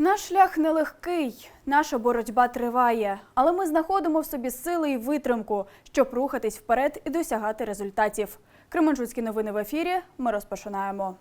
Наш шлях нелегкий, наша боротьба триває, але ми знаходимо в собі сили і витримку, щоб рухатись вперед і досягати результатів. Кременчуцькі новини в ефірі. Ми розпочинаємо.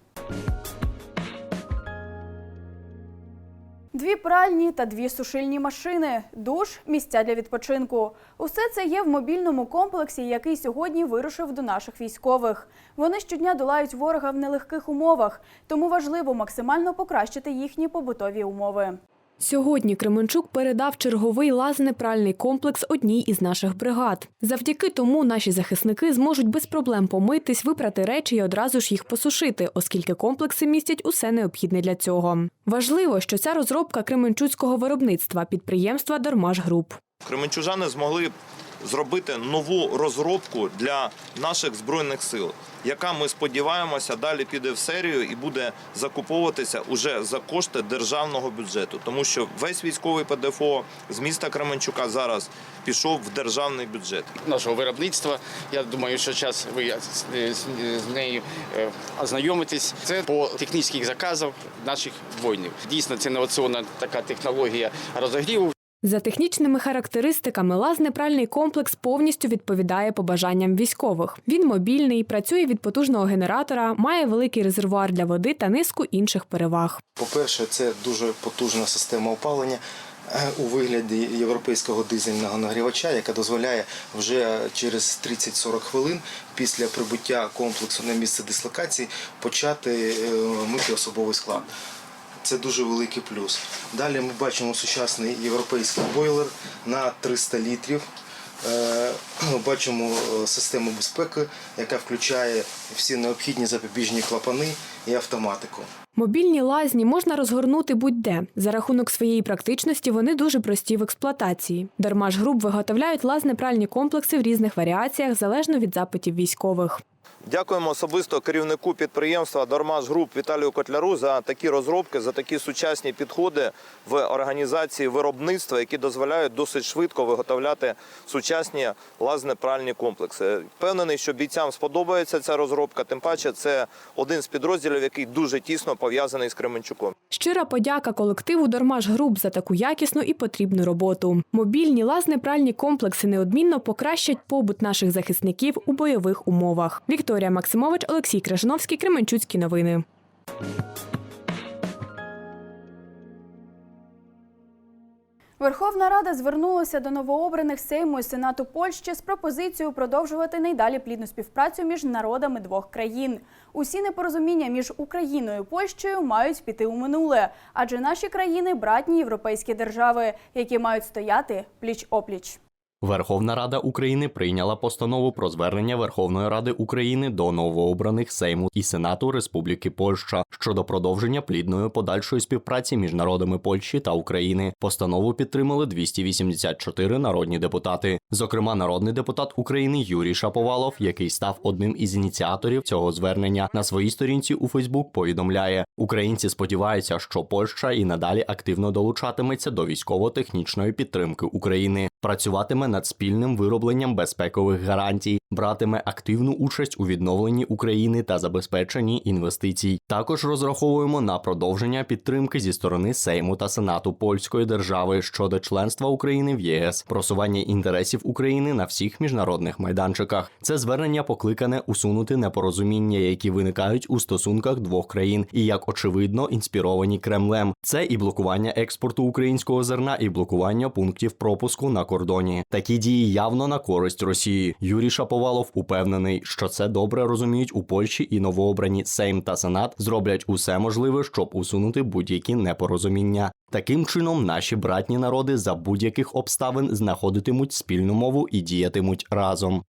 Дві пральні та дві сушильні машини, душ, місця для відпочинку. Усе це є в мобільному комплексі, який сьогодні вирушив до наших військових. Вони щодня долають ворога в нелегких умовах, тому важливо максимально покращити їхні побутові умови. Сьогодні Кременчук передав черговий лазнепральний комплекс одній із наших бригад. Завдяки тому наші захисники зможуть без проблем помитись, випрати речі і одразу ж їх посушити, оскільки комплекси містять усе необхідне для цього. Важливо, що ця розробка кременчуцького виробництва підприємства Дармаш Груп. Кременчужани змогли зробити нову розробку для наших збройних сил, яка ми сподіваємося далі піде в серію і буде закуповуватися уже за кошти державного бюджету, тому що весь військовий ПДФО з міста Кременчука зараз пішов в державний бюджет. нашого виробництва. Я думаю, що час ви з, з- з нею е, ознайомитесь. Це по технічних заказах наших воїнів. Дійсно, це інноваційна така технологія розогріву. За технічними характеристиками, лазнепральний комплекс повністю відповідає побажанням військових. Він мобільний, працює від потужного генератора, має великий резервуар для води та низку інших переваг. По-перше, це дуже потужна система опалення е, у вигляді європейського дизельного нагрівача, яка дозволяє вже через 30-40 хвилин після прибуття комплексу на місце дислокації почати е, мити особовий склад. Це дуже великий плюс. Далі ми бачимо сучасний європейський бойлер на 300 літрів. Е, Бачимо е, систему безпеки, яка включає всі необхідні запобіжні клапани і автоматику. Мобільні лазні можна розгорнути будь-де. За рахунок своєї практичності вони дуже прості в експлуатації. Дармаш груп виготовляють лазнепральні комплекси в різних варіаціях залежно від запитів військових. Дякуємо особисто керівнику підприємства Дормаш Груп Віталію Котляру за такі розробки, за такі сучасні підходи в організації виробництва, які дозволяють досить швидко виготовляти сучасні лазнепральні комплекси. Впевнений, що бійцям сподобається ця розробка. Тим паче, це один з підрозділів, який дуже тісно пов'язаний з Кременчуком. Щира подяка колективу Дормаш груп за таку якісну і потрібну роботу. Мобільні лазнепральні комплекси неодмінно покращать побут наших захисників у бойових умовах. Вікторія Максимович, Олексій Крижановський, Кременчуцькі новини. Верховна Рада звернулася до новообраних Сейму і Сенату Польщі з пропозицією продовжувати найдалі плідну співпрацю між народами двох країн. Усі непорозуміння між Україною і Польщею мають піти у минуле, адже наші країни братні європейські держави, які мають стояти пліч опліч. Верховна Рада України прийняла постанову про звернення Верховної Ради України до новообраних Сейму і Сенату Республіки Польща щодо продовження плідної подальшої співпраці між народами Польщі та України. Постанову підтримали 284 народні депутати. Зокрема, народний депутат України Юрій Шаповалов, який став одним із ініціаторів цього звернення, на своїй сторінці у Фейсбук повідомляє: Українці сподіваються, що Польща і надалі активно долучатиметься до військово-технічної підтримки України, працюватиме над спільним виробленням безпекових гарантій, братиме активну участь у відновленні України та забезпеченні інвестицій. Також розраховуємо на продовження підтримки зі сторони Сейму та Сенату польської держави щодо членства України в ЄС, просування інтересів України на всіх міжнародних майданчиках. Це звернення покликане усунути непорозуміння, які виникають у стосунках двох країн, і як очевидно інспіровані Кремлем. Це і блокування експорту українського зерна, і блокування пунктів пропуску на кордоні. Такі дії явно на користь Росії. Юрій Шаповалов упевнений, що це добре розуміють у Польщі і новообрані Сейм та Сенат зроблять усе можливе, щоб усунути будь-які непорозуміння. Таким чином, наші братні народи за будь-яких обставин знаходитимуть спільну мову і діятимуть разом.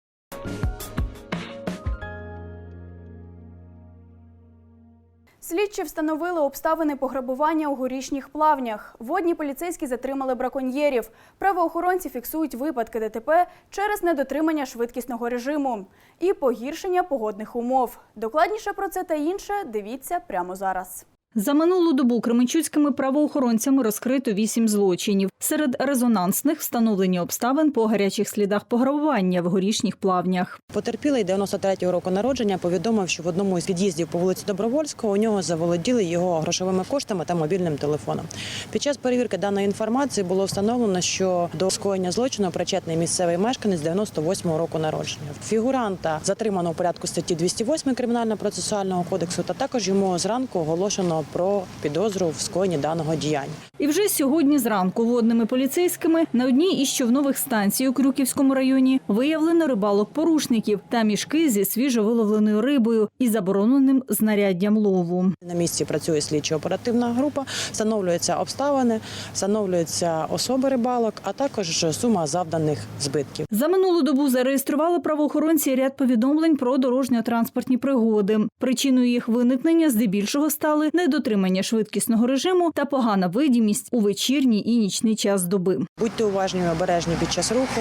Слідчі встановили обставини пограбування у горішніх плавнях. Водні поліцейські затримали браконьєрів. Правоохоронці фіксують випадки ДТП через недотримання швидкісного режиму і погіршення погодних умов. Докладніше про це та інше дивіться прямо зараз. За минулу добу кременчуцькими правоохоронцями розкрито вісім злочинів. Серед резонансних встановлені обставин по гарячих слідах пограбування в горішніх плавнях. Потерпілий 93-го року народження повідомив, що в одному із під'їздів по вулиці Добровольського у нього заволоділи його грошовими коштами та мобільним телефоном. Під час перевірки даної інформації було встановлено, що до скоєння злочину причетний місцевий мешканець 98-го року народження. Фігуранта затримано у порядку статті 208 кримінально-процесуального кодексу, та також йому зранку оголошено про підозру в скоєнні даного діяння. І вже сьогодні зранку водними поліцейськими на одній із човнових станцій у Крюківському районі виявлено рибалок порушників та мішки зі свіжовиловленою рибою і забороненим знаряддям лову. На місці працює слідчо-оперативна група, встановлюються обставини, встановлюються особи рибалок, а також сума завданих збитків. За минулу добу зареєстрували правоохоронці ряд повідомлень про дорожньо-транспортні пригоди. Причиною їх виникнення здебільшого стали недотримання швидкісного режиму та погана видимість у вечірній і нічний час доби. Будьте уважні і обережні під час руху,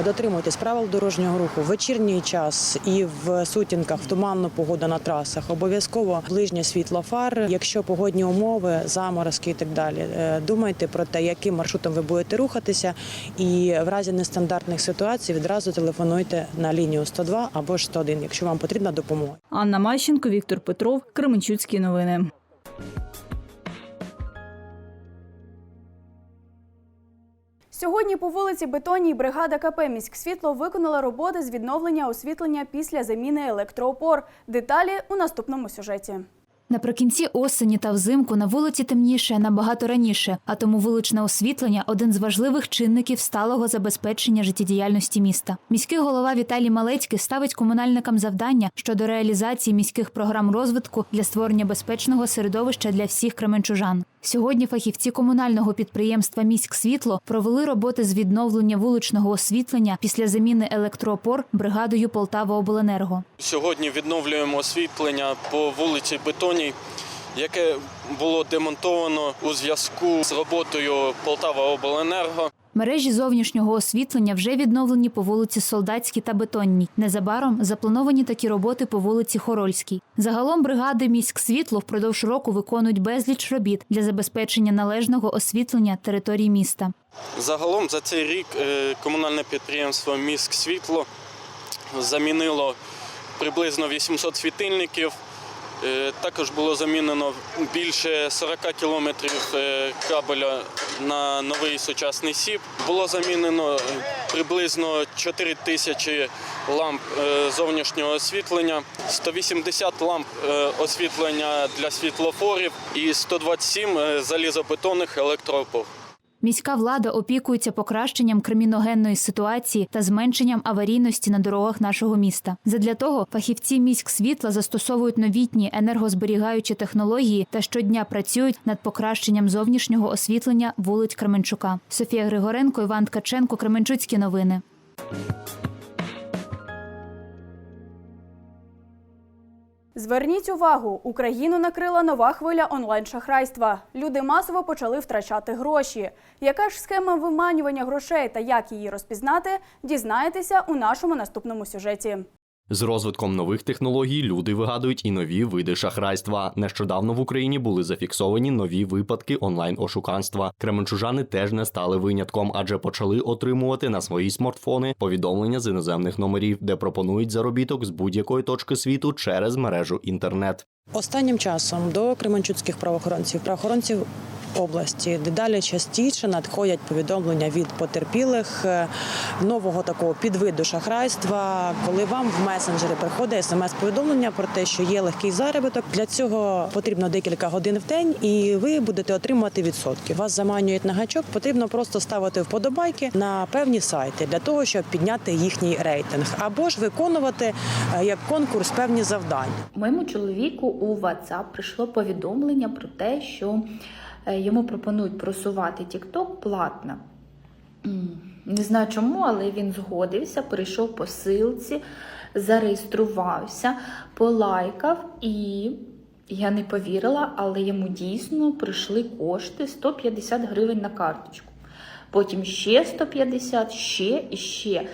е, дотримуйтесь правил дорожнього руху в вечірній час і в сутінках, в туманну погоду на трасах. Обов'язково ближнє світло фар. Якщо погодні умови, заморозки і так далі. Е, Думайте про те, яким маршрутом ви будете рухатися, і в разі нестандартних ситуацій відразу телефонуйте на лінію 102 або ж 101, якщо вам потрібна допомога. Анна Мащенко, Віктор Петров, Кременчуцькі новини. Сьогодні по вулиці Бетонній бригада КП «Міськсвітло» виконала роботи з відновлення освітлення після заміни електроопор. Деталі у наступному сюжеті. Наприкінці осені та взимку на вулиці темніше набагато раніше, а тому вуличне освітлення один з важливих чинників сталого забезпечення життєдіяльності міста. Міський голова Віталій Малецький ставить комунальникам завдання щодо реалізації міських програм розвитку для створення безпечного середовища для всіх кременчужан. Сьогодні фахівці комунального підприємства «Міськсвітло» провели роботи з відновлення вуличного освітлення після заміни електроопор бригадою Полтава-Обленерго. Сьогодні відновлюємо освітлення по вулиці Бетоній, яке було демонтовано у зв'язку з роботою Полтава Обленерго. Мережі зовнішнього освітлення вже відновлені по вулиці Солдатській та Бетонній. Незабаром заплановані такі роботи по вулиці Хорольській. Загалом бригади «Міськсвітло» впродовж року виконують безліч робіт для забезпечення належного освітлення території міста. Загалом за цей рік е, комунальне підприємство Міськ Світло замінило приблизно 800 світильників. Е, Також було замінено більше 40 кілометрів е, кабеля на новий сучасний СІП. Було замінено е, приблизно 4 тисячі ламп зовнішнього освітлення, 180 ламп освітлення для світлофорів і 127 е, залізобетонних електроопор. Міська влада опікується покращенням криміногенної ситуації та зменшенням аварійності на дорогах нашого міста. Задля того фахівці міськсвітла застосовують новітні енергозберігаючі технології та щодня працюють над покращенням зовнішнього освітлення вулиць Кременчука. Софія Григоренко, Іван Ткаченко, Кременчуцькі новини. Зверніть увагу, Україну накрила нова хвиля онлайн-шахрайства. Люди масово почали втрачати гроші. Яка ж схема виманювання грошей та як її розпізнати, дізнаєтеся у нашому наступному сюжеті. З розвитком нових технологій люди вигадують і нові види шахрайства. Нещодавно в Україні були зафіксовані нові випадки онлайн-ошуканства. Кременчужани теж не стали винятком, адже почали отримувати на свої смартфони повідомлення з іноземних номерів, де пропонують заробіток з будь-якої точки світу через мережу інтернет. Останнім часом до кременчуцьких правоохоронців, правоохоронців області дедалі частіше надходять повідомлення від потерпілих е, нового такого підвиду шахрайства, коли вам в месенджери приходить смс-повідомлення про те, що є легкий заробіток. Для цього потрібно декілька годин в день, і ви будете отримувати відсотки. Вас заманюють на гачок. Потрібно просто ставити вподобайки на певні сайти для того, щоб підняти їхній рейтинг, або ж виконувати е, як конкурс певні завдання. Моєму чоловіку у WhatsApp прийшло повідомлення про те, що е, йому пропонують просувати TikTok платно. Не знаю чому, але він згодився, перейшов по силці, зареєструвався, полайкав і я не повірила, але йому дійсно прийшли кошти 150 гривень на карточку. Потім ще 150, ще і ще.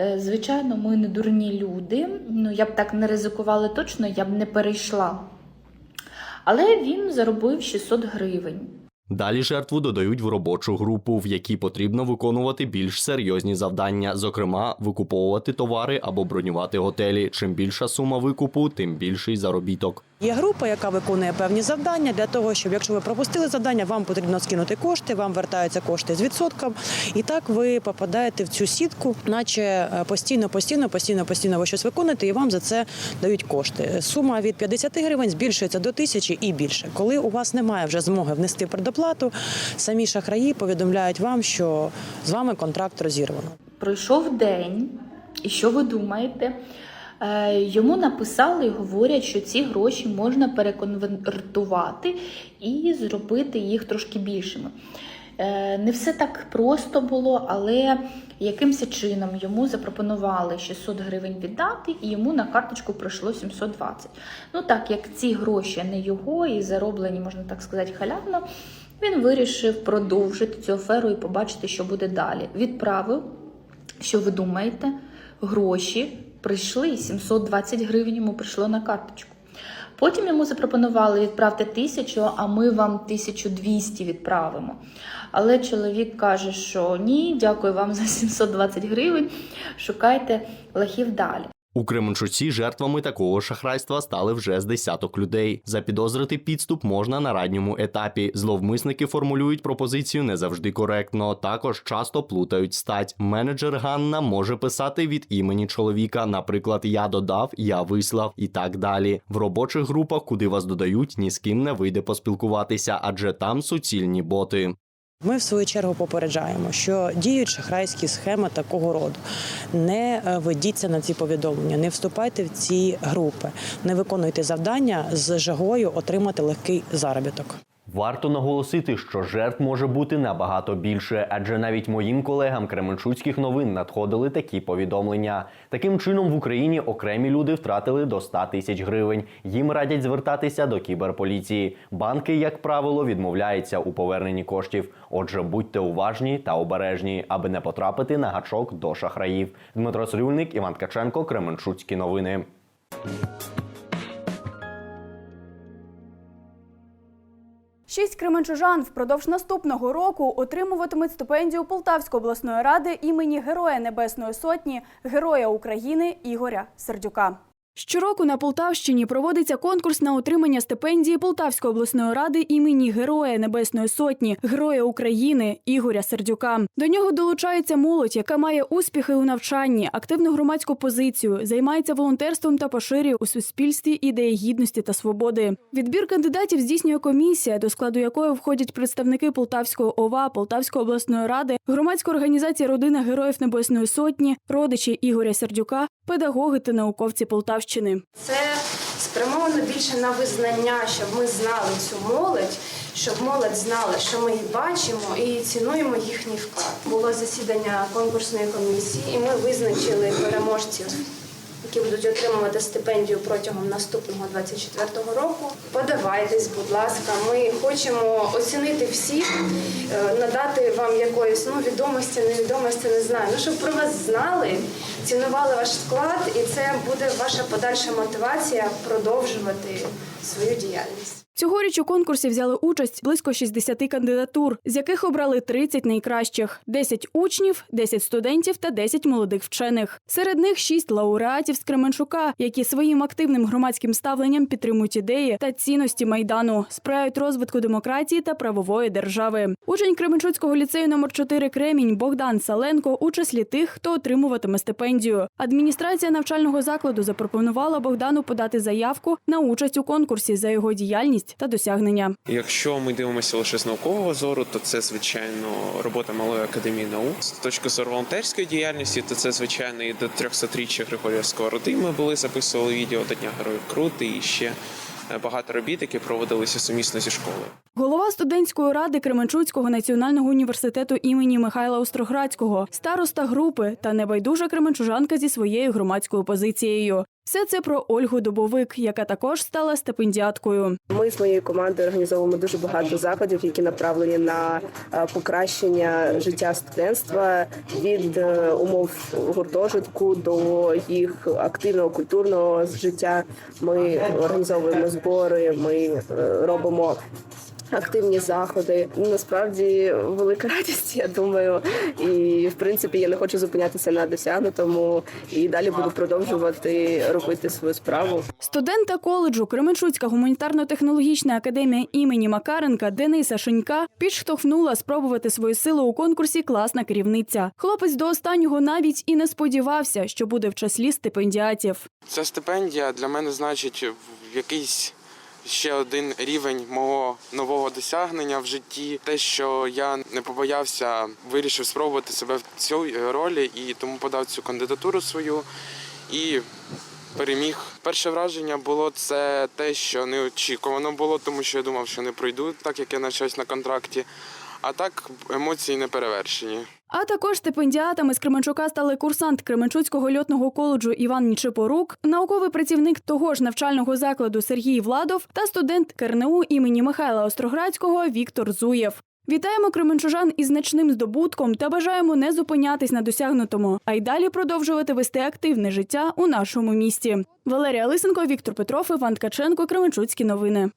Е, Звичайно, ми не дурні люди. Ну, я б так не ризикувала точно, я б не перейшла. Але він заробив 600 гривень. Далі жертву додають в робочу групу, в якій потрібно виконувати більш серйозні завдання, зокрема, викуповувати товари або бронювати готелі. Чим більша сума викупу, тим більший заробіток. Є група, яка виконує певні завдання для того, щоб якщо ви пропустили завдання, вам потрібно скинути кошти, вам вертаються кошти з відсотком. І так ви попадаєте в цю сітку, наче е, постійно, постійно, постійно, постійно ви щось виконуєте, і вам за це дають кошти. Сума від 50 гривень збільшується до тисячі і більше. Коли у вас немає вже змоги внести предоплату, самі шахраї повідомляють вам, що з вами контракт розірвано. Пройшов день, і що ви думаєте? Е, Йому написали і говорять, що ці гроші можна переконвертувати і зробити їх трошки більшими. Е, Не все так просто було, але якимось чином йому запропонували 600 гривень віддати, і йому на карточку прийшло 720. Ну так як ці гроші не його і зароблені, можна так сказати, халявно, він вирішив продовжити цю аферу і побачити, що буде далі. Відправив, що ви думаєте, гроші прийшли, 720 гривень йому прийшло на карточку. Потім йому запропонували відправте тисячу, а ми вам 1200 відправимо. Але чоловік каже, що ні, дякую вам за 720 гривень, шукайте лахів далі. У Кременчуці жертвами такого шахрайства стали вже з десяток людей. Запідозрити підступ можна на ранньому етапі. Зловмисники формулюють пропозицію не завжди коректно. Також часто плутають стать. Менеджер Ганна може писати від імені чоловіка, наприклад, я додав, я вислав і так далі. В робочих групах, куди вас додають, ні з ким не вийде поспілкуватися, адже там суцільні боти. Ми в свою чергу попереджаємо, що діють шахрайські схеми такого роду. Не е, ведіться на ці повідомлення, не вступайте в ці групи, не виконуйте завдання з жагою отримати легкий заробіток. Варто наголосити, що жертв може бути набагато більше, адже навіть моїм колегам Кременчуцьких новин надходили такі повідомлення. Таким чином в Україні окремі люди втратили до 100 тисяч гривень. Їм радять звертатися до кіберполіції. Банки, як правило, відмовляються у поверненні коштів. Отже, будьте уважні та обережні, аби не потрапити на гачок до шахраїв. Дмитро Цирюльник, Іван Ткаченко, Кременчуцькі новини. Шість кременчужан впродовж наступного року отримуватимуть стипендію Полтавської обласної ради імені Героя Небесної Сотні, Героя України Ігоря Сердюка. Щороку на Полтавщині проводиться конкурс на отримання стипендії Полтавської обласної ради імені Героя Небесної Сотні, Героя України Ігоря Сердюка. До нього долучається молодь, яка має успіхи у навчанні, активну громадську позицію, займається волонтерством та поширює у суспільстві ідеї гідності та свободи. Відбір кандидатів здійснює комісія, до складу якої входять представники Полтавської ОВА, Полтавської обласної ради, громадська організація Родина Героїв Небесної Сотні, родичі Ігоря Сердюка, педагоги та науковці Полтавщини. Це спрямовано більше на визнання, щоб ми знали цю молодь, щоб молодь знала, що ми її бачимо і цінуємо їхній вклад. Було засідання конкурсної комісії, і ми визначили переможців, які будуть отримувати стипендію протягом наступного 24-го року. Подавайтесь, будь ласка, ми хочемо оцінити всіх, е, надати вам якоїсь ну, відомості, невідомості, не знаю. Ну, щоб про вас знали, цінували ваш вклад, і це буде ваша подальша мотивація продовжувати свою діяльність. Цьогоріч у конкурсі взяли участь близько 60 кандидатур, з яких обрали 30 найкращих: 10 учнів, 10 студентів та 10 молодих вчених. Серед них 6 лауреатів з Кременчука, які своїм активним громадським ставленням підтримують ідеї та цінності майдану, сприяють розвитку демократії та правової держави. Учень Кременчуцького ліцею номер 4 Кремінь Богдан Саленко у числі тих, хто отримуватиме стипендію. Адміністрація навчального закладу запропонувала Богдану подати заявку на участь у конкурсі за його діяльність та досягнення. Якщо ми дивимося лише з наукового зору, то це звичайно робота малої академії наук. З точки зору волонтерської діяльності, то це звичайно і до 300-річчя Григорія Сковороди. Ми були записували відео до Дня Героїв Крути і ще е, багато робіт, які проводилися сумісно зі школою. Голова студентської ради Кременчуцького національного університету імені Михайла Остроградського, староста групи та небайдужа кременчужанка зі своєю громадською позицією. Все це про Ольгу Дубовик, яка також стала стипендіаткою. Ми з моєю командою організовуємо дуже багато заходів, які направлені на е, покращення життя студентства від е, умов гуртожитку до їх активного культурного життя. Ми організовуємо збори, ми е, робимо. Активні заходи насправді велика радість, я думаю. І в принципі я не хочу зупинятися на досягнутому і далі буду продовжувати робити свою справу. Студента коледжу Кременчуцька гуманітарно-технологічна академія імені Макаренка Дениса Шенька підштовхнула спробувати свої сили у конкурсі Класна керівниця. Хлопець до останнього навіть і не сподівався, що буде в числі стипендіатів. Ця стипендія для мене значить в якийсь ще один рівень мого нового досягнення в житті. Те, що я не побоявся, вирішив спробувати себе в цій ролі і тому подав цю кандидатуру свою і переміг. Перше враження було це те, що неочікувано було, тому що я думав, що не пройду, так як я навчаюсь на контракті. А так емоції не перевершені. А також стипендіатами з Кременчука стали курсант Кременчуцького льотного коледжу Іван Нічипорук, науковий працівник того ж навчального закладу Сергій Владов та студент КРНУ імені Михайла Остроградського Віктор Зуєв. Вітаємо кременчужан із значним здобутком та бажаємо не зупинятись на досягнутому, а й далі продовжувати вести активне життя у нашому місті. Валерія Лисенко, Віктор Петров, Іван Ткаченко, Кременчуцькі новини.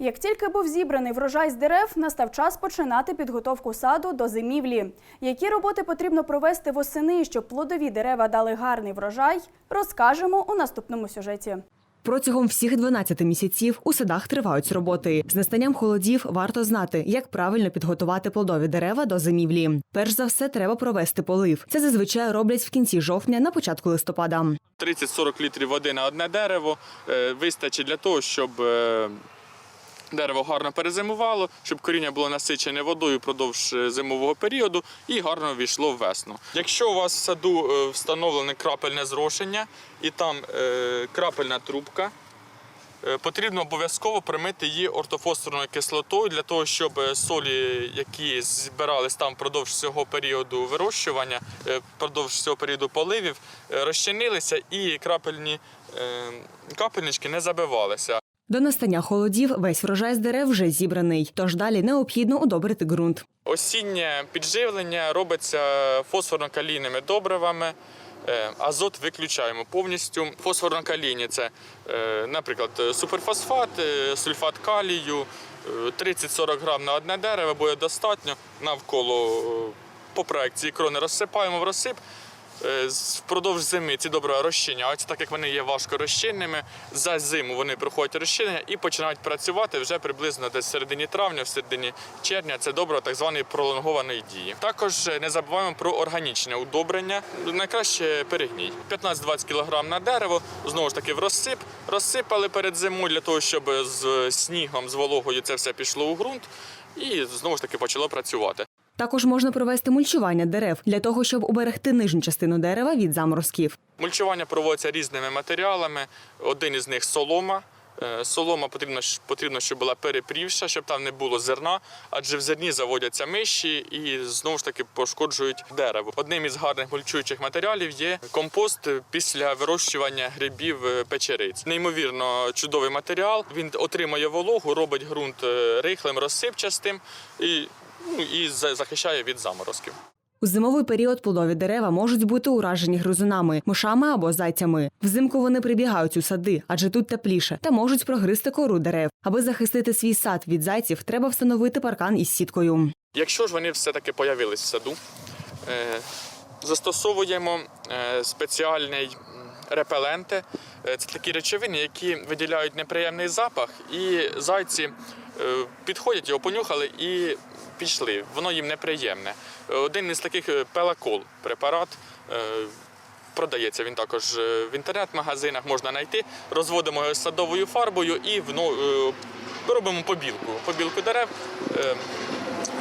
Як тільки був зібраний врожай з дерев, настав час починати підготовку саду до зимівлі. Які роботи потрібно провести восени, щоб плодові дерева дали гарний врожай, розкажемо у наступному сюжеті. Протягом всіх 12 місяців у садах тривають роботи. З настанням холодів варто знати, як правильно підготувати плодові дерева до зимівлі. Перш за все, треба провести полив. Це зазвичай роблять в кінці жовтня на початку листопада. 30-40 літрів води на одне дерево е, вистачить для того, щоб е, дерево гарно перезимувало, щоб коріння було насичене водою впродовж е, зимового періоду і гарно війшло в весну. Якщо у вас в саду е, встановлене крапельне зрошення і там е, крапельна трубка, потрібно обов'язково примити її ортофосфорною кислотою для того, щоб солі, які збирались там впродовж цього періоду вирощування, впродовж цього періоду поливів, розчинилися і крапельні капельнички не забивалися. До настання холодів весь врожай з дерев вже зібраний, тож далі необхідно удобрити ґрунт. Осіннє підживлення робиться фосфорно-калійними добривами. Е, Азот виключаємо повністю. Фосфорно-калійні – це, е, наприклад, суперфосфат, е, сульфат калію, е, 30-40 грам на одне дерево буде достатньо. Навколо по проекції крони розсипаємо в розсип. Е, Впродовж зими ці добрива розчиняються, так як вони є важко розчинними. За зиму вони проходять розчинення і починають працювати вже приблизно десь в середині травня, в середині червня. Це добриво так званої пролонгованої дії. Також е, не забуваємо про органічне удобрення. Найкраще перегній. 15-20 кг на дерево, знову ж таки в розсип. Розсипали перед зимою для того, щоб з снігом, з вологою це все пішло у ґрунт і знову ж таки почало працювати. Також можна провести мульчування дерев для того, щоб уберегти нижню частину дерева від заморозків. Мульчування проводиться різними матеріалами. Один із них солома. Е, Солома потрібно, потрібно, щоб була перепрівша, щоб там не було зерна, адже в зерні заводяться миші і знову ж таки пошкоджують дерево. Одним із гарних мульчуючих матеріалів є компост після вирощування грибів е, печериць. Неймовірно чудовий матеріал. Він отримує вологу, робить ґрунт е, рихлим, розсипчастим і, ну, і захищає від заморозків. У зимовий період плодові дерева можуть бути уражені гризунами, мишами або зайцями. Взимку вони прибігають у сади, адже тут тепліше, та можуть прогризти кору дерев. Аби захистити свій сад від зайців, треба встановити паркан із сіткою. Якщо ж вони все-таки появились в саду, е, застосовуємо е, спеціальний репеленти. Е, Це такі речовини, які виділяють неприємний запах, і зайці підходять, його понюхали і пішли. Воно їм неприємне. Один із таких пелакол препарат. е, Продається він також е, в інтернет-магазинах, можна знайти. Розводимо його садовою фарбою і е, робимо побілку. Побілку дерев.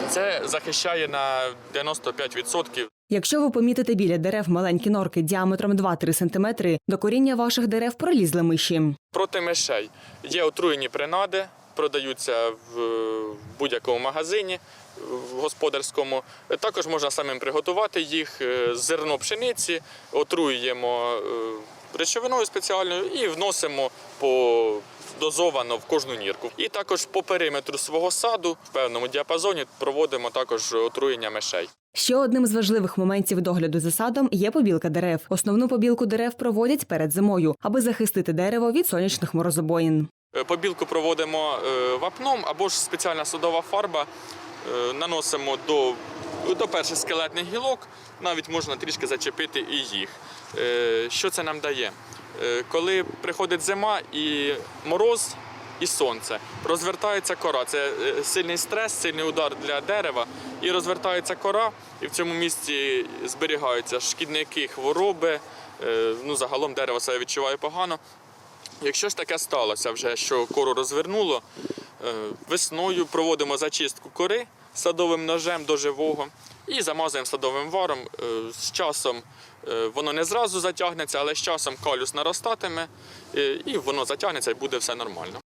Це захищає на 95%. Якщо ви помітите біля дерев маленькі норки діаметром 2-3 см, до коріння ваших дерев пролізли миші. Проти мишей є отруєні принади, продаються в будь-якому магазині. В господарському. Також можна самим приготувати їх. Е, Зерно пшениці отруюємо е, речовиною спеціальною і вносимо по дозовано в кожну нірку. І також по периметру свого саду в певному діапазоні проводимо також отруєння мишей. Ще одним з важливих моментів догляду за садом є побілка дерев. Основну побілку дерев проводять перед зимою, аби захистити дерево від сонячних морозобоїн. Е, Побілку проводимо вапном або ж спеціальна садова фарба. Е, Наносимо до, до перших скелетних гілок, навіть можна трішки зачепити і їх. Е, Що це нам дає? Е, Коли приходить зима і мороз, і сонце, розвертається кора. Це сильний стрес, сильний удар для дерева, і розвертається кора, і в цьому місці зберігаються шкідники, хвороби. Ну, загалом дерево себе відчуває погано. Якщо ж таке сталося вже, що кору розвернуло, весною проводимо зачистку кори садовим ножем до живого і замазуємо садовим варом. Е, З часом е, воно не зразу затягнеться, але з часом калюс наростатиме, е, і воно затягнеться і буде все нормально.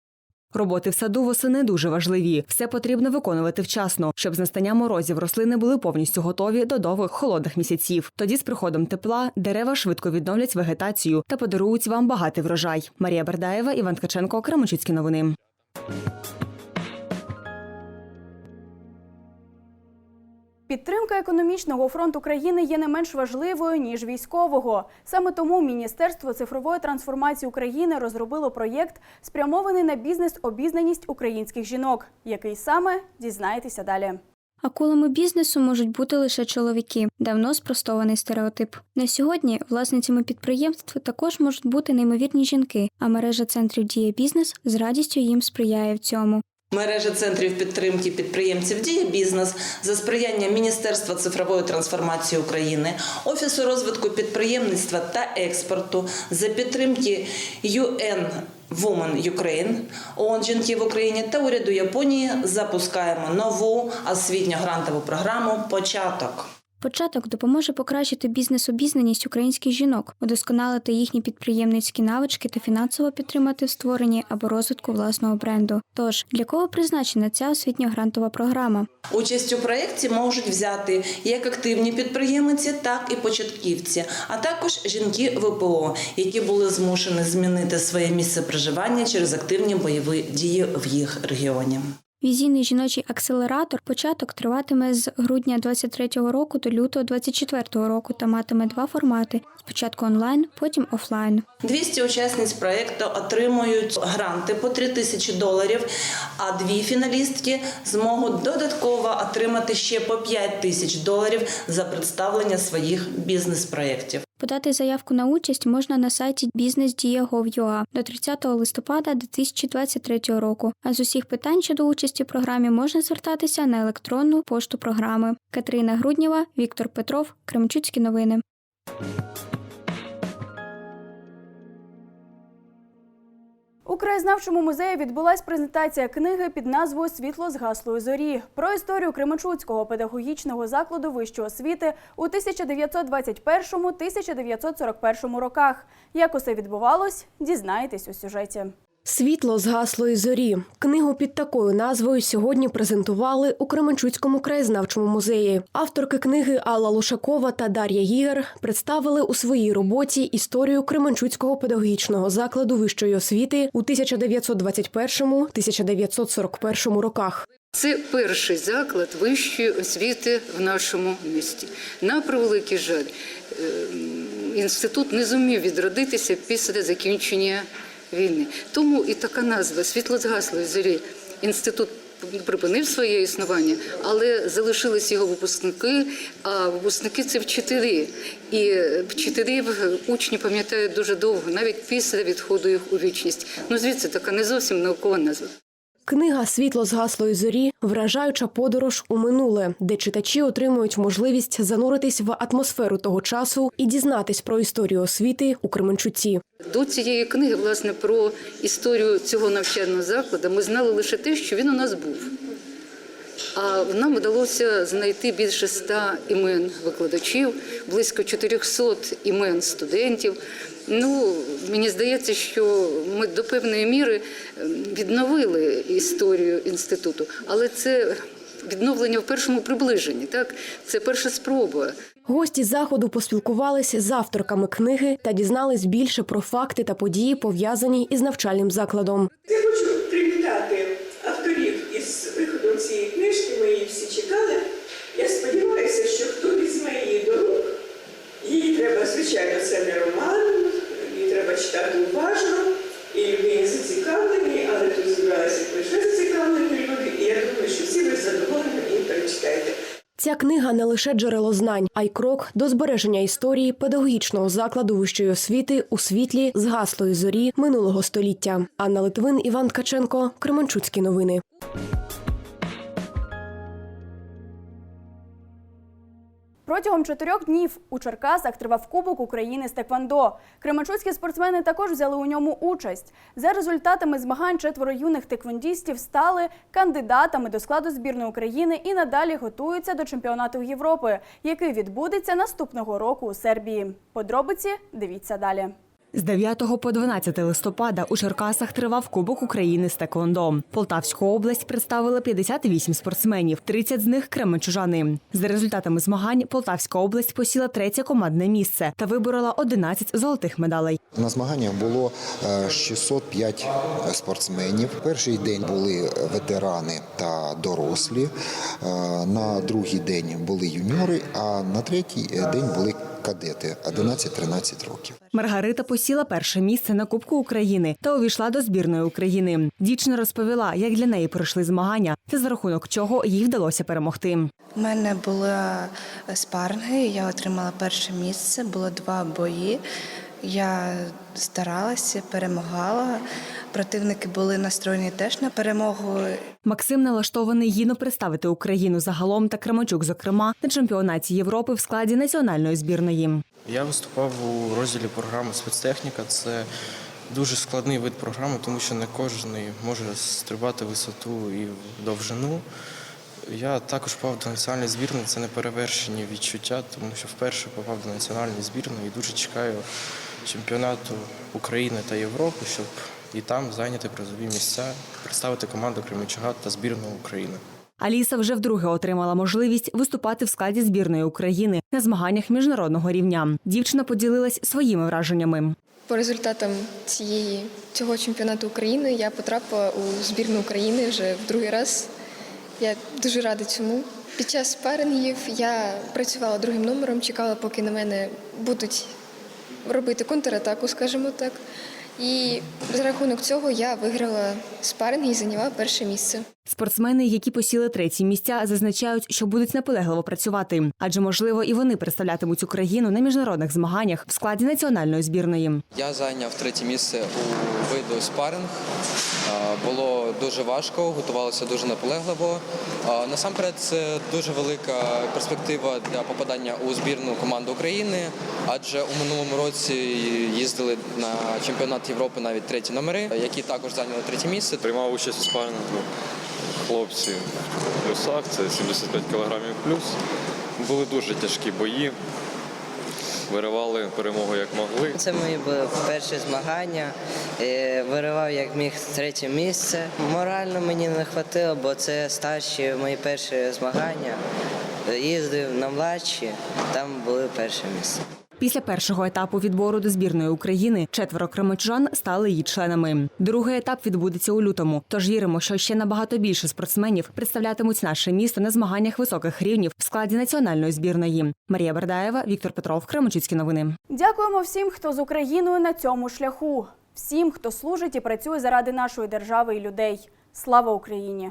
Роботи в саду восени дуже важливі. Все потрібно виконувати вчасно, щоб з настання морозів рослини були повністю готові до довгих холодних місяців. Тоді з приходом тепла дерева швидко відновлять вегетацію та подарують вам багатий врожай. Марія Бердаєва, Іван Ткаченко, Кременчуцькі новини. Підтримка економічного фронту країни є не менш важливою ніж військового. Саме тому Міністерство цифрової трансформації України розробило проєкт, спрямований на бізнес-обізнаність українських жінок. Який саме дізнаєтеся далі. А Акулами бізнесу можуть бути лише чоловіки. Давно спростований стереотип. На сьогодні власницями підприємств також можуть бути неймовірні жінки, а мережа центрів Дія бізнес з радістю їм сприяє в цьому. Мережа центрів підтримки підприємців «Дія бізнес» за сприяння Міністерства цифрової трансформації України, Офісу розвитку підприємництва та експорту за підтримки UN Women Ukraine, ООН «Жінки в Україні» та уряду Японії запускаємо нову освітньо-грантову програму «Початок». Початок допоможе покращити бізнес-обізнаність українських жінок, удосконалити їхні підприємницькі навички та фінансово підтримати в створенні або розвитку власного бренду. Тож для кого призначена ця освітньо-грантова програма? Участь у проєкті можуть взяти як активні підприємці, так і початківці, а також жінки ВПО, які були змушені змінити своє місце проживання через активні бойові дії в їх регіоні. Візійний жіночий акселератор початок триватиме з грудня 23-го року до лютого 24-го року та матиме два формати: спочатку онлайн, потім офлайн. 200 учасниць проєкту отримують гранти по 3 тисячі доларів, а дві фіналістки зможуть додатково отримати ще по 5 тисяч доларів за представлення своїх бізнес-проєктів. Подати заявку на участь можна на сайті businessdia.gov.ua до 30 листопада 2023 року. А з усіх питань щодо участі в програмі можна звертатися на електронну пошту програми. Катерина Груднєва, Віктор Петров, Кремчуцькі новини. У краєзнавчому музеї відбулась презентація книги під назвою Світло з гаслою зорі про історію Кременчуцького педагогічного закладу вищої освіти у 1921-1941 роках. Як усе відбувалось, дізнаєтесь у сюжеті. Світло згаслої зорі. Книгу під такою назвою сьогодні презентували у Кременчуцькому краєзнавчому музеї. Авторки книги Алла Лушакова та Дар'я Гігер представили у своїй роботі історію Кременчуцького педагогічного закладу вищої освіти у 1921-1941 роках. Це перший заклад вищої освіти в нашому місті. На превеликий жаль, е, інститут не зумів відродитися після закінчення війни. Тому і така назва Світлозгаслої зорі інститут. Припинив своє існування, але залишились його випускники. А випускники це вчителі, і вчителів учні пам'ятають дуже довго, навіть після відходу їх у вічність. Ну звідси така не зовсім наукова назва. Книга Світло згаслої зорі вражаюча подорож у минуле, де читачі отримують можливість зануритись в атмосферу того часу і дізнатись про історію освіти у Кременчуці. До цієї книги, власне, про історію цього навчального закладу ми знали лише те, що він у нас був. А нам вдалося знайти більше ста імен викладачів, близько 400 імен студентів. Ну, мені здається, що ми до певної міри ем, відновили історію інституту, але це відновлення в першому приближенні. Так, це перша спроба. Гості заходу поспілкувалися з авторками книги та дізнались більше про факти та події, пов'язані із навчальним закладом. Я хочу привітати авторів із виходом цієї книжки. Ми її всі чекали. Я сподіваюся, що хто візьме її до рук. Її треба, звичайно, це не роман, її треба читати уважно. І люди зацікавлені, але тут зібралися лише зацікавлені люди. І я думаю, що всі ви задоволені і перечитаєте. Ця книга не лише джерело знань, а й крок до збереження історії педагогічного закладу вищої освіти у світлі згаслої зорі минулого століття. Анна Литвин, Іван Ткаченко, Кременчуцькі новини. Протягом чотирьох днів у Черкасах тривав Кубок України з Теквандо. Кременчуцькі спортсмени також взяли у ньому участь. За результатами змагань четверо юних теквандістів стали кандидатами до складу збірної України і надалі готуються до чемпіонату Європи, який відбудеться наступного року у Сербії. Подробиці дивіться далі. З 9 по 12 листопада у Черкасах тривав Кубок України з Теквондо. Полтавську область представили 58 спортсменів, 30 з них кременчужани. За результатами змагань Полтавська область посіла третє командне місце та виборола 11 золотих медалей. На змаганнях було е, 605 спортсменів. Перший день були ветерани та дорослі. Е, На другий день були юніори, а на третій день були кадети 11-13 років. Маргарита посіла перше місце на Кубку України та увійшла до збірної України. Дівчина розповіла, як для неї пройшли змагання та за рахунок чого їй вдалося перемогти. У мене були спарги, я отримала перше місце, було два бої. Я старалася, перемагала. Противники були настроєні теж на перемогу. Максим налаштований гідно представити Україну загалом та Кременчук, зокрема, на чемпіонаті Європи в складі національної збірної. Я виступав у розділі програми спецтехніка. Це дуже складний вид програми, тому що не кожен може стрибати висоту і довжину. Я також попав до національної збірної, це не перевершені відчуття, тому що вперше попав до національної збірної і дуже чекаю чемпіонату України та Європи, щоб і там зайняти призові місця, представити команду Кременчуга та збірну України. Аліса вже вдруге отримала можливість виступати в складі збірної України на змаганнях міжнародного рівня. Дівчина поділилась своїми враженнями. По результатам цієї цього чемпіонату України я потрапила у збірну України вже в другий раз. Я дуже рада цьому. Під час спарингів я працювала другим номером, чекала, поки на мене будуть робити контратаку, скажімо так. І за рахунок цього я виграла спаринг і зайняла перше місце. Спортсмени, які посіли треті місця, зазначають, що будуть наполегливо працювати, адже можливо і вони представлятимуть Україну на міжнародних змаганнях в складі національної збірної. Я зайняв третє місце у виду спаринг. Було дуже важко, готувалося дуже наполегливо. Насамперед, це дуже велика перспектива для попадання у збірну команду України, адже у минулому році їздили на чемпіонат Європи навіть треті номери, які також зайняли третє місце. Приймав участь у спарингу хлопці в плюсах, це 75 кілограмів плюс. Були дуже тяжкі бої. Виривали перемогу як могли. Це мої були перші змагання. Е, Виривав як міг третє місце. Морально мені не вистачило, бо це старші мої перші змагання. Їздив на младші, там були перше місце. Після першого етапу відбору до збірної України четверо кременчужан стали її членами. Другий етап відбудеться у лютому. Тож віримо, що ще набагато більше спортсменів представлятимуть наше місто на змаганнях високих рівнів в складі національної збірної. Марія Бердаєва, Віктор Петров, Кременчуцькі новини. Дякуємо всім, хто з Україною на цьому шляху, всім, хто служить і працює заради нашої держави і людей. Слава Україні!